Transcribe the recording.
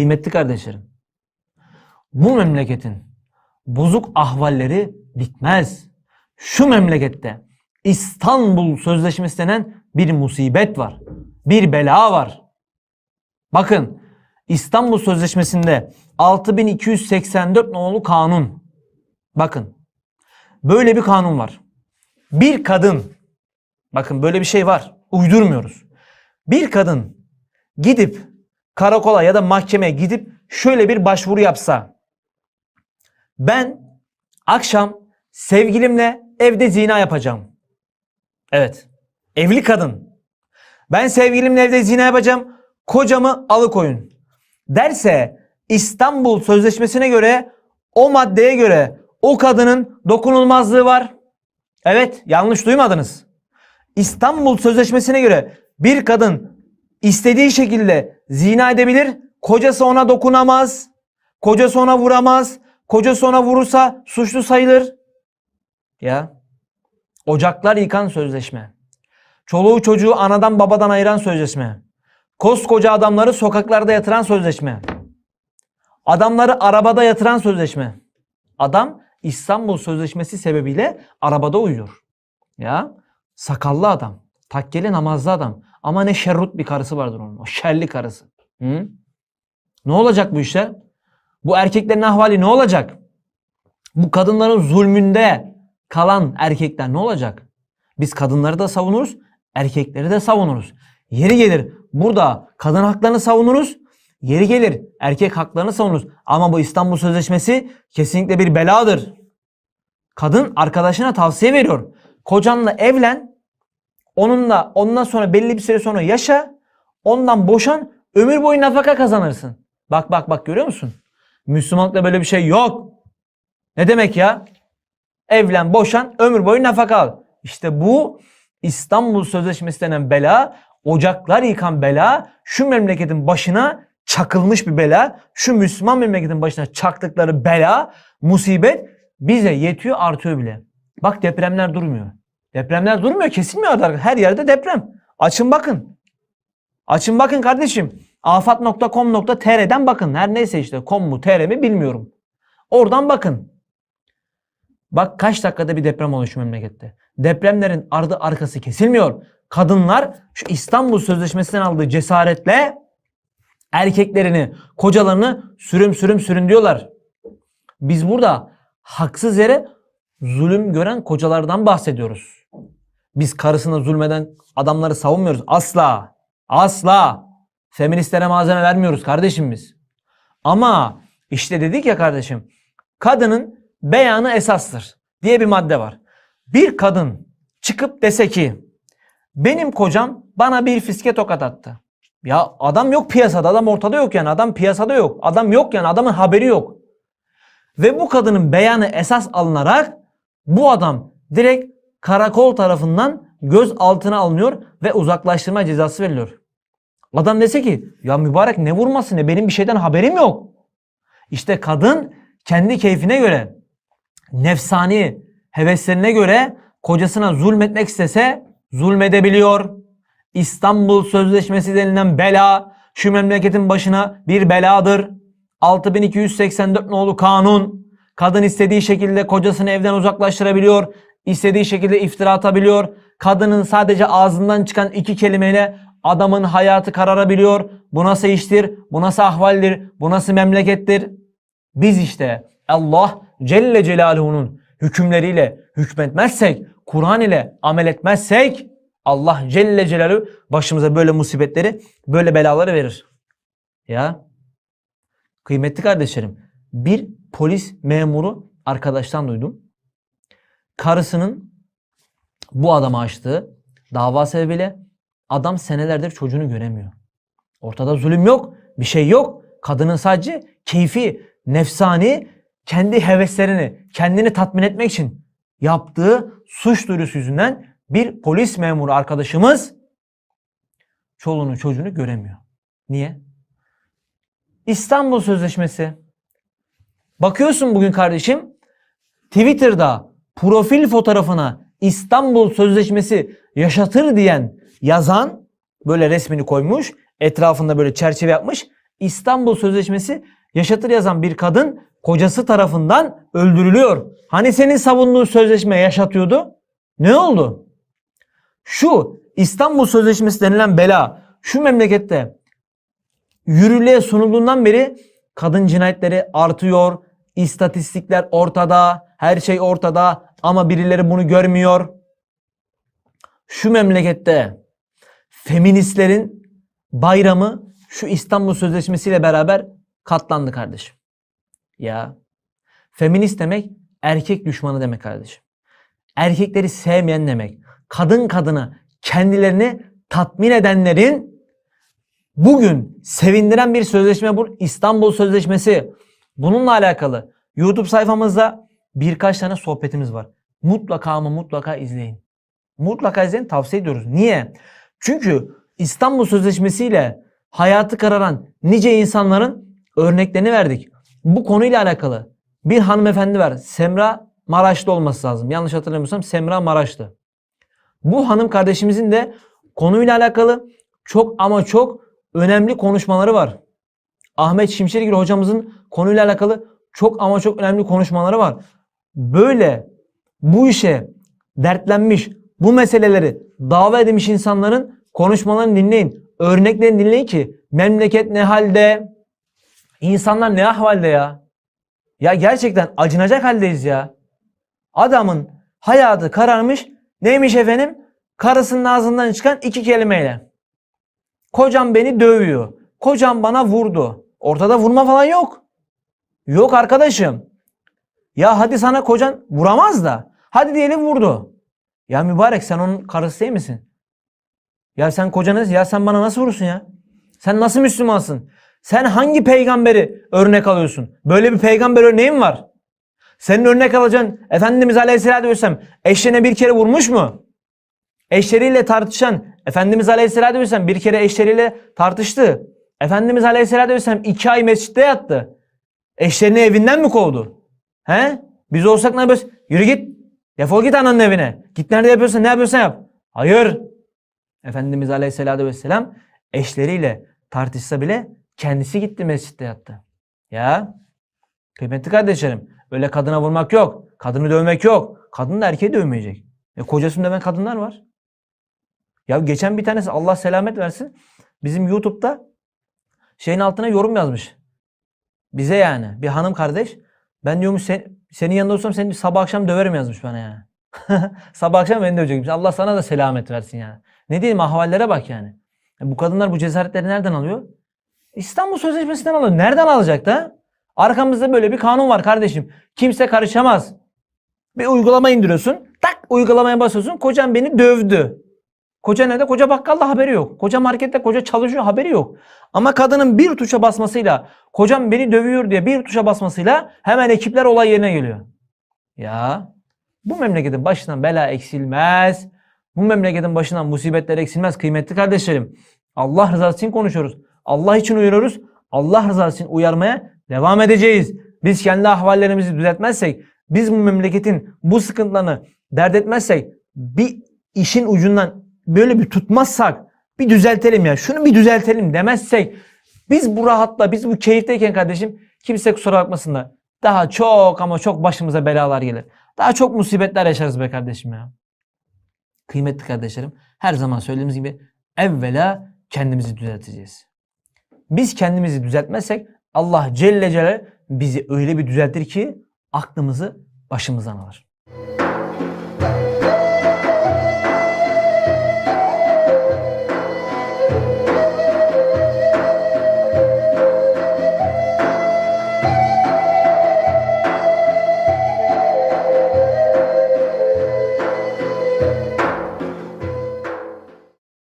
Kıymetli kardeşlerim, bu memleketin bozuk ahvalleri bitmez. Şu memlekette İstanbul Sözleşmesi denen bir musibet var. Bir bela var. Bakın İstanbul Sözleşmesi'nde 6284 nolu kanun. Bakın böyle bir kanun var. Bir kadın bakın böyle bir şey var. Uydurmuyoruz. Bir kadın gidip karakola ya da mahkemeye gidip şöyle bir başvuru yapsa. Ben akşam sevgilimle evde zina yapacağım. Evet. Evli kadın. Ben sevgilimle evde zina yapacağım. Kocamı alıkoyun. Derse İstanbul Sözleşmesi'ne göre o maddeye göre o kadının dokunulmazlığı var. Evet yanlış duymadınız. İstanbul Sözleşmesi'ne göre bir kadın istediği şekilde zina edebilir. Kocası ona dokunamaz. Kocası ona vuramaz. Kocası ona vurursa suçlu sayılır. Ya. Ocaklar yıkan sözleşme. Çoluğu çocuğu anadan babadan ayıran sözleşme. Koskoca adamları sokaklarda yatıran sözleşme. Adamları arabada yatıran sözleşme. Adam İstanbul Sözleşmesi sebebiyle arabada uyuyor. Ya sakallı adam, takkeli namazlı adam. Ama ne şerrut bir karısı vardır onun. O şerli karısı. Hı? Ne olacak bu işler? Bu erkeklerin ahvali ne olacak? Bu kadınların zulmünde kalan erkekler ne olacak? Biz kadınları da savunuruz, erkekleri de savunuruz. Yeri gelir burada kadın haklarını savunuruz, yeri gelir erkek haklarını savunuruz. Ama bu İstanbul Sözleşmesi kesinlikle bir beladır. Kadın arkadaşına tavsiye veriyor. Kocanla evlen, onunla ondan sonra belli bir süre sonra yaşa, ondan boşan, ömür boyu nafaka kazanırsın. Bak bak bak görüyor musun? Müslümanlıkta böyle bir şey yok. Ne demek ya? Evlen, boşan, ömür boyu nafaka al. İşte bu İstanbul Sözleşmesi denen bela, ocaklar yıkan bela, şu memleketin başına çakılmış bir bela, şu Müslüman memleketin başına çaktıkları bela, musibet bize yetiyor artıyor bile. Bak depremler durmuyor. Depremler durmuyor kesilmiyor artık. Her yerde deprem. Açın bakın. Açın bakın kardeşim. afat.com.tr'den bakın. Her neyse işte com mu tr mi bilmiyorum. Oradan bakın. Bak kaç dakikada bir deprem oluyor şu memlekette. Depremlerin ardı arkası kesilmiyor. Kadınlar şu İstanbul Sözleşmesi'nden aldığı cesaretle erkeklerini, kocalarını sürüm sürüm sürün diyorlar. Biz burada haksız yere zulüm gören kocalardan bahsediyoruz. Biz karısına zulmeden adamları savunmuyoruz. Asla. Asla. Feministlere malzeme vermiyoruz kardeşim biz. Ama işte dedik ya kardeşim. Kadının beyanı esastır diye bir madde var. Bir kadın çıkıp dese ki benim kocam bana bir fiske tokat attı. Ya adam yok piyasada, adam ortada yok yani. Adam piyasada yok. Adam yok yani, adamın haberi yok. Ve bu kadının beyanı esas alınarak bu adam direkt karakol tarafından göz altına alınıyor ve uzaklaştırma cezası veriliyor. Adam dese ki ya mübarek ne vurması ne benim bir şeyden haberim yok. İşte kadın kendi keyfine göre nefsani heveslerine göre kocasına zulmetmek istese zulmedebiliyor. İstanbul Sözleşmesi denilen bela şu memleketin başına bir beladır. 6284 nolu kanun kadın istediği şekilde kocasını evden uzaklaştırabiliyor. İstediği şekilde iftira atabiliyor. Kadının sadece ağzından çıkan iki kelimeyle adamın hayatı kararabiliyor. Bu nasıl iştir? Bu nasıl ahvaldir? Bu nasıl memlekettir? Biz işte Allah Celle Celaluhu'nun hükümleriyle hükmetmezsek, Kur'an ile amel etmezsek Allah Celle Celaluhu başımıza böyle musibetleri, böyle belaları verir. Ya kıymetli kardeşlerim bir polis memuru arkadaştan duydum. Karısının bu adama açtığı dava sebebiyle adam senelerdir çocuğunu göremiyor. Ortada zulüm yok, bir şey yok. Kadının sadece keyfi, nefsani, kendi heveslerini, kendini tatmin etmek için yaptığı suç duyurusu yüzünden bir polis memuru arkadaşımız çoluğunu çocuğunu göremiyor. Niye? İstanbul Sözleşmesi. Bakıyorsun bugün kardeşim Twitter'da profil fotoğrafına İstanbul Sözleşmesi yaşatır diyen yazan böyle resmini koymuş. Etrafında böyle çerçeve yapmış. İstanbul Sözleşmesi yaşatır yazan bir kadın kocası tarafından öldürülüyor. Hani senin savunduğun sözleşme yaşatıyordu? Ne oldu? Şu İstanbul Sözleşmesi denilen bela şu memlekette yürürlüğe sunulduğundan beri kadın cinayetleri artıyor. İstatistikler ortada, her şey ortada ama birileri bunu görmüyor. Şu memlekette feministlerin bayramı şu İstanbul Sözleşmesi ile beraber katlandı kardeşim. Ya feminist demek erkek düşmanı demek kardeşim. Erkekleri sevmeyen demek. Kadın kadına kendilerini tatmin edenlerin bugün sevindiren bir sözleşme bu İstanbul Sözleşmesi. Bununla alakalı YouTube sayfamızda birkaç tane sohbetimiz var. Mutlaka ama mutlaka izleyin. Mutlaka izleyin tavsiye ediyoruz. Niye? Çünkü İstanbul Sözleşmesi ile hayatı kararan nice insanların örneklerini verdik. Bu konuyla alakalı bir hanımefendi var. Semra Maraşlı olması lazım. Yanlış hatırlamıyorsam Semra Maraşlı. Bu hanım kardeşimizin de konuyla alakalı çok ama çok önemli konuşmaları var. Ahmet Şimşekgil hocamızın konuyla alakalı çok ama çok önemli konuşmaları var. Böyle bu işe dertlenmiş, bu meseleleri dava edilmiş insanların konuşmalarını dinleyin. Örneklerini dinleyin ki memleket ne halde, insanlar ne ahvalde ya. Ya gerçekten acınacak haldeyiz ya. Adamın hayatı kararmış. Neymiş efendim? Karısının ağzından çıkan iki kelimeyle. Kocam beni dövüyor. Kocam bana vurdu. Ortada vurma falan yok. Yok arkadaşım. Ya hadi sana kocan vuramaz da. Hadi diyelim vurdu. Ya mübarek sen onun karısı değil misin? Ya sen kocanız ya sen bana nasıl vurursun ya? Sen nasıl Müslümansın? Sen hangi peygamberi örnek alıyorsun? Böyle bir peygamber örneğin var. Senin örnek alacağın Efendimiz Aleyhisselatü Vesselam eşlerine bir kere vurmuş mu? Eşleriyle tartışan Efendimiz Aleyhisselatü Vesselam bir kere eşleriyle tartıştı. Efendimiz Aleyhisselatü Vesselam iki ay mescitte yattı. Eşlerini evinden mi kovdu? He? Biz olsak ne yapıyoruz? Yürü git. Defol git ananın evine. Git nerede yapıyorsan ne yapıyorsan yap. Hayır. Efendimiz Aleyhisselatü Vesselam eşleriyle tartışsa bile kendisi gitti mescitte yattı. Ya kıymetli kardeşlerim öyle kadına vurmak yok. Kadını dövmek yok. Kadın da erkeği dövmeyecek. E, kocasını döven kadınlar var. Ya geçen bir tanesi Allah selamet versin. Bizim YouTube'da şeyin altına yorum yazmış. Bize yani bir hanım kardeş. Ben diyormuş sen, senin yanında olsam seni sabah akşam döverim yazmış bana yani. sabah akşam beni dövecekmiş. Allah sana da selamet versin yani. Ne diyeyim ahvallere bak yani. E bu kadınlar bu cesaretleri nereden alıyor? İstanbul Sözleşmesi'nden alıyor. Nereden alacak da? Arkamızda böyle bir kanun var kardeşim. Kimse karışamaz. Bir uygulama indiriyorsun. Tak uygulamaya basıyorsun. Kocam beni dövdü. Koca nerede? Koca bakkalda haberi yok. Koca markette koca çalışıyor haberi yok. Ama kadının bir tuşa basmasıyla kocam beni dövüyor diye bir tuşa basmasıyla hemen ekipler olay yerine geliyor. Ya bu memleketin başından bela eksilmez. Bu memleketin başından musibetler eksilmez kıymetli kardeşlerim. Allah rızası için konuşuyoruz. Allah için uyarıyoruz. Allah rızası için uyarmaya devam edeceğiz. Biz kendi ahvallerimizi düzeltmezsek, biz bu memleketin bu sıkıntılarını dert etmezsek, bir işin ucundan böyle bir tutmazsak, bir düzeltelim ya, şunu bir düzeltelim demezsek, biz bu rahatla, biz bu keyifteyken kardeşim, kimse kusura bakmasın da daha çok ama çok başımıza belalar gelir. Daha çok musibetler yaşarız be kardeşim ya. Kıymetli kardeşlerim, her zaman söylediğimiz gibi evvela kendimizi düzelteceğiz. Biz kendimizi düzeltmezsek Allah Celle Celle bizi öyle bir düzeltir ki aklımızı başımızdan alır.